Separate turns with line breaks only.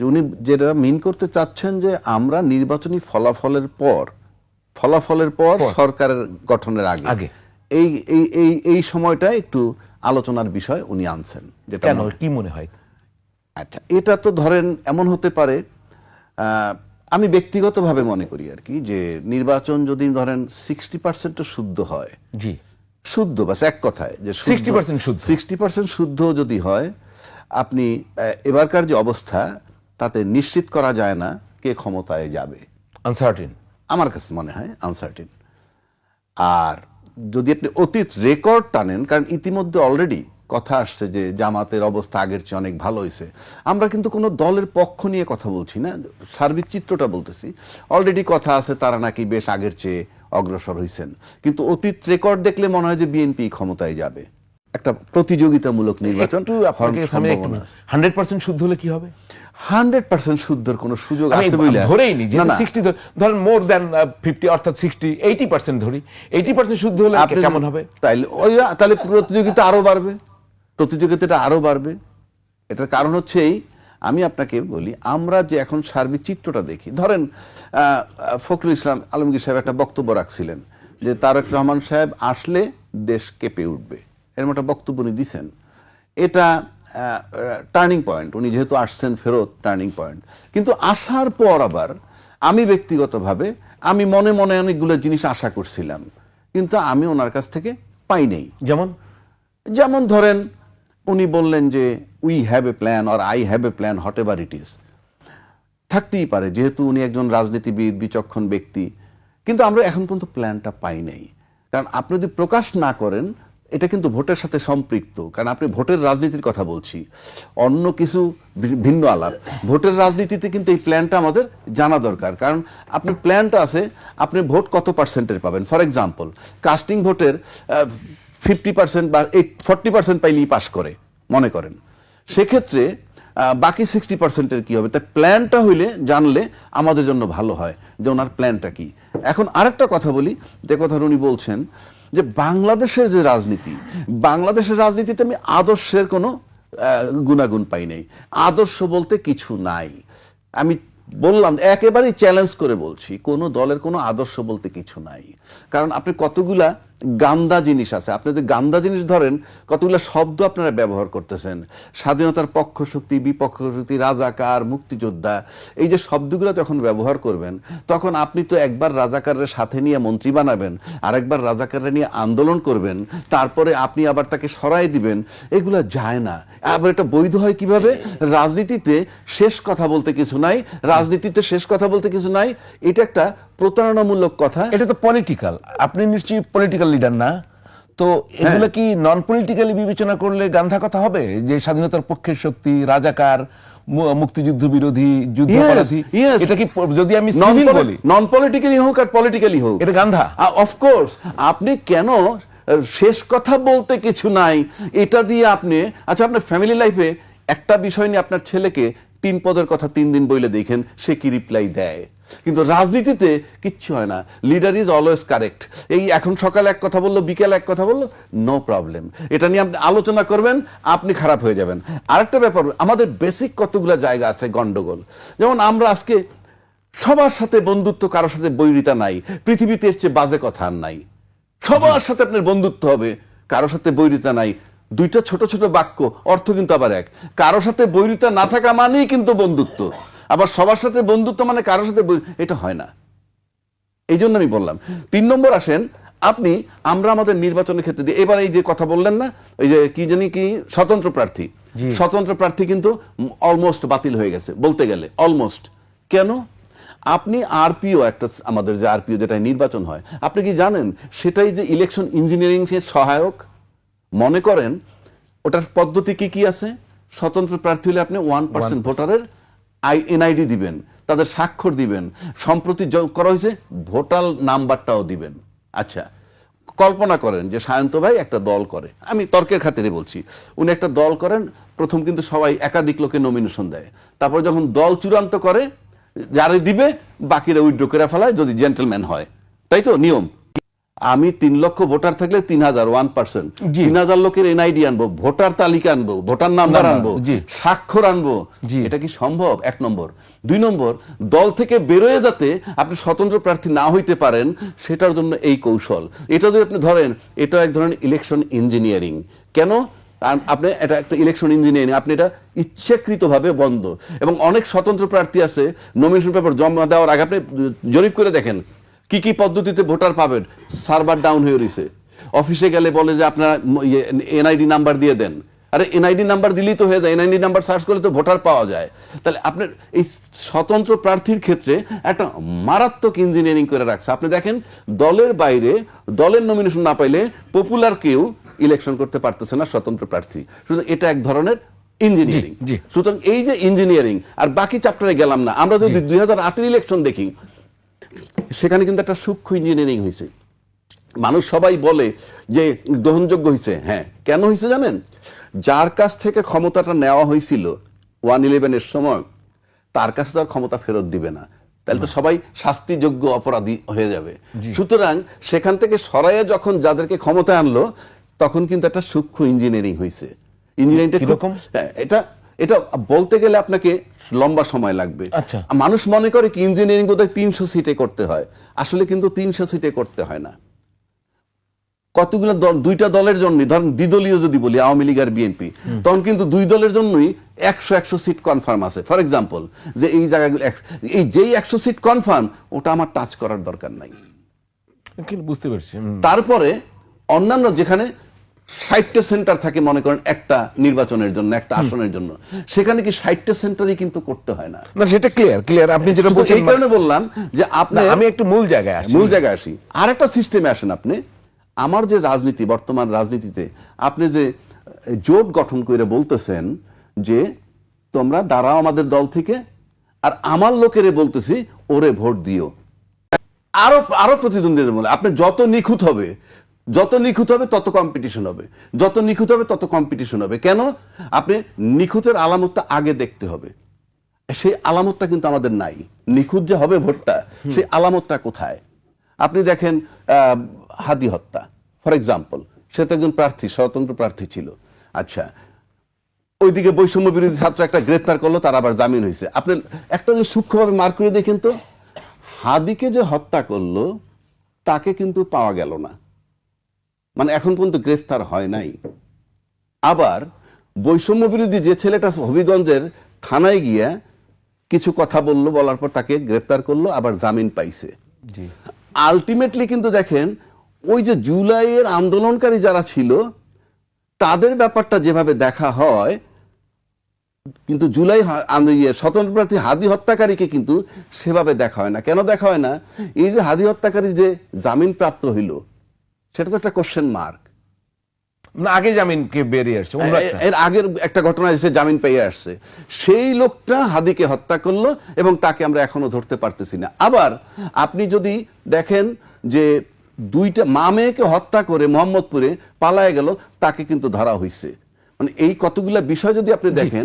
যে উনি যেটা মিন করতে চাচ্ছেন যে আমরা নির্বাচনী ফলাফলের পর ফলাফলের পর সরকারের গঠনের আগে।
আগে।
এই এই এই এই সময়টা একটু আলোচনার বিষয় উনি আনছেন যেটা
কেন? কি মনে হয়?
আচ্ছা এটা তো ধরেন এমন হতে পারে আমি ব্যক্তিগতভাবে মনে করি আর কি যে নির্বাচন যদি ধরেন সিক্সটি পার্সেন্ট শুদ্ধ হয়
জি।
শুদ্ধ বাস এক কথায় যে
60% শুদ্ধ।
সিক্সটি পার্সেন্ট শুদ্ধ যদি হয় আপনি এবারকার যে অবস্থা তাতে নিশ্চিত করা যায় না কে ক্ষমতায় যাবে।
আনসার্টিন
আমার কাছে মনে হয় আনসার্টিন আর যদি আপনি অতীত রেকর্ড টানেন কারণ ইতিমধ্যে অলরেডি কথা আসছে যে জামাতের অবস্থা আগের চেয়ে অনেক ভালো হয়েছে। আমরা কিন্তু কোনো দলের পক্ষ নিয়ে কথা বলছি না সার্বিক চিত্রটা বলতেছি। অলরেডি কথা আছে তারা নাকি বেশ আগের চেয়ে অগ্রসর হয়েছেন কিন্তু অতীত রেকর্ড দেখলে মনে হয় যে বিএনপি ক্ষমতায় যাবে। একটা প্রতিযোগিতামূলক নির্বাচন
হান্ড্রেড পার্সেন্ট শুদ্ধ হলে কি হবে?
হান্ড্রেড পার্সেন্ট শুদ্ধর কোনো সুযোগ আছে বলে
ধরেই নি সিক্সটি ধরেন মোর দেন ফিফটি অর্থাৎ সিক্সটি এইটি পার্সেন্ট ধরি। এইটি পার্সেন্ট শুদ্ধ হলে কেমন হবে?
তাইলে ওই তাহলে প্রতিযোগিতা আরও বাড়বে। প্রতিযোগিতাটা আরও বাড়বে। এটার কারণ হচ্ছে এই আমি আপনাকে বলি আমরা যে এখন সার্বিক চিত্রটা দেখি ধরেন ফখরুল ইসলাম আলমগীর সাহেব একটা বক্তব্য রাখছিলেন যে তারেক রহমান সাহেব আসলে দেশ কেঁপে উঠবে। এরকম একটা বক্তব্য উনি দিছেন। এটা টার্নিং পয়েন্ট উনি যেহেতু আসছেন ফেরত টার্নিং পয়েন্ট কিন্তু আসার পর আবার আমি ব্যক্তিগতভাবে আমি মনে মনে অনেকগুলো জিনিস আশা করছিলাম। কিন্তু আমি ওনার কাছ থেকে পাই নাই।
যেমন?
যেমন ধরেন উনি বললেন যে we have a plan or I have a plan whatever it is থাকতেই পারে যেহেতু উনি একজন রাজনীতিবিদ বিচক্ষণ ব্যক্তি। কিন্তু আমরা এখন পর্যন্ত প্ল্যানটা পাই নাই। কারণ আপনি যদি প্রকাশ না করেন এটা কিন্তু ভোটের সাথে সম্পৃক্ত। কারণ আপনি ভোটের রাজনীতির কথা বলছি। অন্য কিছু ভিন্ন আলাপ। ভোটের রাজনীতিতে কিন্তু এই প্ল্যানটা আমাদের জানা দরকার। কারণ আপনার প্ল্যানটা আছে, আপনি ভোট কত পার্সেন্টের পাবেন? ফর এক্সাম্পল কাস্টিং ভোটের ফিফটি পার্সেন্ট বা এইট ফর্টি পার্সেন্ট পাইলেই পাস করে, মনে করেন। সেক্ষেত্রে বাকি সিক্সটি পার্সেন্টের কি হবে? তাই প্ল্যানটা হইলে জানলে আমাদের জন্য ভালো হয় যে ওনার প্ল্যানটা কি। এখন আরেকটা কথা বলি, যে কথা উনি বলছেন যে বাংলাদেশের যে রাজনীতি, বাংলাদেশের রাজনীতিতে আমি আদর্শের কোনো গুণাগুণ পাই নাই। আদর্শ বলতে কিছু নাই। আমি বললাম, একেবারেই চ্যালেঞ্জ করে বলছি, কোনো দলের কোনো আদর্শ বলতে কিছু নাই। কারণ আপনি কতগুলা গান্দা জিনিস আছে। আপনি যে গান্দা জিনিস ধরেন, কতগুলা শব্দ আপনারা ব্যবহার করতেছেন। স্বাধীনতার পক্ষ শক্তি, বিপক্ষ শক্তি, রাজাকার, মুক্তিযোদ্ধা, এই যে শব্দগুলো যখন ব্যবহার করবেন, তখন আপনি তো একবার রাজাকারের সাথে নিয়ে মন্ত্রী বানাবেন, আরেকবার রাজাকাররা নিয়ে আন্দোলন করবেন, তারপরে আপনি আবার তাকে সরাই দিবেন, এগুলো যায় না। আবার এটা বৈধ হয় কীভাবে? রাজনীতিতে শেষ কথা বলতে কিছু নাই, রাজনীতিতে শেষ কথা বলতে কিছু নাই, এটা একটা প্রতারণামূলক কথা।
এটা তো পলিটিক্যাল আপনি নিশ্চয়ই পলিটিক্যাল লিডার না। তো এগুলো কি নন পলিটিক্যালি বিবেচনা করলে গান্ধা কথা হবে? যে স্বাধীনতার পক্ষের শক্তি রাজাকার মুক্তিযুদ্ধ বিরোধী যুদ্ধাপরাধী এটা কি যদি আমি সিভিল বলি।
নন পলিটিক্যালি হোক আর পলিটিক্যালি হোক।
এটা গান্ধা।
অফকোর্স আপনি কেন শেষ কথা বলতে কিছু নাই এটা দিয়ে আপনি আচ্ছা আপনার ফ্যামিলি লাইফে একটা বিষয় নিয়ে আপনার ছেলেকে তিন পদের কথা তিন দিন বইলে দেখেন সে কি রিপ্লাই দেয়? কিন্তু রাজনীতিতে কিচ্ছু হয় না। লিডার ইজ অলওয়েজ কারেক্ট এই এখন সকালে এক কথা বলল, বিকেলে এক কথা বলল নো প্রবলেম এটা নিয়ে আপনি আলোচনা করবেন, আপনি খারাপ হয়ে যাবেন। আরেকটা ব্যাপার, আমাদের বেসিক কতগুলো জায়গা আছে গন্ডগোল? যেমন আমরা আজকে সবার সাথে বন্ধুত্ব, কারোর সাথে বৈরিতা নাই। পৃথিবীতে এসছে বাজে কথা আর নাই। সবার সাথে আপনার বন্ধুত্ব হবে, কারোর সাথে বৈরিতা নাই। দুইটা ছোট ছোট বাক্য, অর্থ কিন্তু আবার এক। কারোর সাথে বৈরিতা না থাকা মানেই কিন্তু বন্ধুত্ব। আবার সবার সাথে বন্ধুত্ব মানে কারোর সাথে এটা হয় না। এই জন্য আমি বললাম তিন নম্বর আসেন আপনি আমরা আমাদের নির্বাচনের ক্ষেত্রে দিয়ে এবার এই যে কথা বললেন না ওই যে কি জানি কি স্বতন্ত্র প্রার্থী। স্বতন্ত্র প্রার্থী কিন্তু অলমোস্ট বাতিল হয়ে গেছে বলতে গেলে অলমোস্ট কেন? আপনি আরপিও একটা আমাদের যে আরপিও যেটা নির্বাচন হয় আপনি কি জানেন সেটাই যে ইলেকশন ইঞ্জিনিয়ারিং এর সহায়ক? মনে করেন ওটার পদ্ধতি কি কি আছে? স্বতন্ত্র প্রার্থী হলে আপনি ওয়ান পার্সেন্ট ভোটারের আই এনআইডি দিবেন, তাদের স্বাক্ষর দিবেন, সম্প্রতি করা হয়েছে ভোটার নাম্বারটাও দিবেন। আচ্ছা কল্পনা করেন যে সায়ন্ত ভাই একটা দল করে। আমি তর্কের খাতিরে বলছি, উনি একটা দল করেন, প্রথম কিন্তু সবাই একাধিক লোকে নমিনেশন দেয়। তারপর যখন দল চূড়ান্ত করে, যারে দিবে, বাকিরা উইথড্র করে ফেলায় যদি জেন্টেলম্যান হয়। তাই তো? নিয়ম। আমি তিন লক্ষ ভোটার থাকলে তিন হাজার ওয়ান পার্সেন্ট তিন হাজার লোকের এনআইডি আনব ভোটার তালিকা আনব ভোটার নাম্বার আনব স্বাক্ষর আনব। এটা কি সম্ভব? এক নম্বর। দুই নম্বর দল থেকে বেরোয় যাতে আপনি স্বতন্ত্র প্রার্থী না হইতে পারেন সেটার জন্য এই কৌশল। এটা যদি আপনি ধরেন এটা এক ধরনের ইলেকশন ইঞ্জিনিয়ারিং কেন? আপনি এটা একটা ইলেকশন ইঞ্জিনিয়ারিং আপনি এটা ইচ্ছাকৃতভাবে বন্ধ। এবং অনেক স্বতন্ত্র প্রার্থী আছে নমিনেশন পেপার জমা দেওয়ার আগে আপনি জরিপ করে দেখেন কি কি পদ্ধতিতে ভোটার পাবেন? সার্ভার ডাউন হয়ে রয়েছে অফিসে গেলে বলে যে আপনার এনআইডি নাম্বার দিয়ে দেন। আরে এনআইডি নাম্বার দিলেই তো হয়ে যায়। এনআইডি নাম্বার সার্চ করলে তো ভোটার পাওয়া যায়। তাহলে আপনার এই স্বতন্ত্র প্রার্থীর ক্ষেত্রে একটা মারাত্মক ইঞ্জিনিয়ারিং করে রাখছে। আপনি দেখেন দলের বাইরে দলের নমিনেশন না পাইলে পপুলার কেউ ইলেকশন করতে পারতেছে না স্বতন্ত্র প্রার্থী। সুতরাং এটা এক ধরনের ইঞ্জিনিয়ারিং সুতরাং এই যে ইঞ্জিনিয়ারিং আর বাকি চ্যাপ্টারে গেলাম না। আমরা যদি দুই হাজার আটের ইলেকশন দেখি সেখানে কিন্তু একটা সূক্ষ্ম ইঞ্জিনিয়ারিং হয়েছে মানুষ সবাই বলে যে গ্রহণযোগ্য হয়েছে হ্যাঁ কেন হয়েছে জানেন? যার কাছ থেকে ক্ষমতাটা নেওয়া হয়েছিল ওয়ান ইলেভেনের সময় তার কাছে তো আর ক্ষমতা ফেরত দিবে না। তাহলে তো সবাই শাস্তিযোগ্য অপরাধী হয়ে যাবে। সুতরাং সেখান থেকে সরাইয়া যখন যাদেরকে ক্ষমতা আনলো তখন কিন্তু একটা সূক্ষ্ম ইঞ্জিনিয়ারিং হয়েছে ইঞ্জিনিয়ারিংটা এটা এটা বলতে গেলে আপনাকে লম্বা সময় লাগবে।
আচ্ছা।
মানুষ মনে করে কি ইঞ্জিনিয়ারিং বোধহয় তিনশো সিটে করতে হয়। আসলে কিন্তু তিনশো সিটে করতে হয় না। কতগুলো দল দুইটা দলের জন্য ধরেন দ্বিদলীয় যদি বলি আওয়ামী লীগ আর বিএনপি তখন কিন্তু দুই দলের জন্যই একশো একশো সিট কনফার্ম আছে। ফর এক্সাম্পল যে এই জায়গাগুলো এই যেই একশো সিট কনফার্ম ওটা আমার টাচ করার দরকার নাই।
বুঝতে পারছি
তারপরে অন্যান্য যেখানে ষাটটা সেন্টার থাকে মনে করেন একটা নির্বাচনের জন্য একটা আসনের জন্য। সেখানে কি ষাটটা সেন্টারই কিন্তু করতে হয় না?
না সেটা ক্লিয়ার ক্লিয়ার আপনি যেটা বলছেন
এই কারণে বললাম যে আপনি
আমি একটু মূল জায়গায় আসি।
মূল জায়গায় আসি। আর একটা সিস্টেমে আসেন আপনি। আমার যে রাজনীতি বর্তমান রাজনীতিতে আপনি যে জোট গঠন করে বলতেছেন যে তোমরা দাঁড়াও আমাদের দল থেকে আর আমার লোকেরে বলতেছি ওরে ভোট দিও। আরও আরও প্রতিদ্বন্দ্বীদের বলে। আপনি যত নিখুঁত হবে যত নিখুঁত হবে তত কম্পিটিশন হবে। যত নিখুঁত হবে তত কম্পিটিশন হবে। কেন? আপনি নিখুঁতের আলামতটা আগে দেখতে হবে। সেই আলামতটা কিন্তু আমাদের নাই। নিখুঁত যে হবে ভোটটা সেই আলামতটা কোথায়? আপনি দেখেন হাদি হত্যা ফর এক্সাম্পল সে তো একজন প্রার্থী স্বতন্ত্র প্রার্থী ছিল। আচ্ছা ওইদিকে বৈষম্য বিরোধী ছাত্র একটা গ্রেফতার করল তার আবার জামিন হয়েছে। আপনি একটা যে সূক্ষ্মভাবে মার্ক করে দেখেন তো হাদিকে যে হত্যা করল তাকে কিন্তু পাওয়া গেল না। মানে এখন পর্যন্ত গ্রেফতার হয় নাই। আবার বৈষম্য বিরোধী যে ছেলেটা হবিগঞ্জের থানায় গিয়া কিছু কথা বলল বলার পর তাকে গ্রেফতার করল আবার জামিন পাইছে। আলটিমেটলি কিন্তু দেখেন ওই যে জুলাইয়ের আন্দোলনকারী যারা ছিল তাদের ব্যাপারটা যেভাবে দেখা হয় কিন্তু জুলাই ইয়ে, স্বতন্ত্র প্রার্থী হাদি হত্যাকারীকে কিন্তু সেভাবে দেখা হয় না। কেন দেখা হয় না? এই যে হাদি হত্যাকারী যে জামিন প্রাপ্ত হইল সেটা তো একটা কোশ্চেন মার্ক
না আগে জামিন কে বেরিয়ে আসছে
এর আগের একটা ঘটনা এসে জামিন পেয়ে আসছে। সেই লোকটা হাদিকে হত্যা করল এবং তাকে আমরা এখনও ধরতে পারতেছি না। আবার আপনি যদি দেখেন যে দুইটা মা মেয়েকে হত্যা করে মোহাম্মদপুরে পালায় গেল তাকে কিন্তু ধরা হয়েছে মানে এই কতগুলা বিষয় যদি আপনি দেখেন।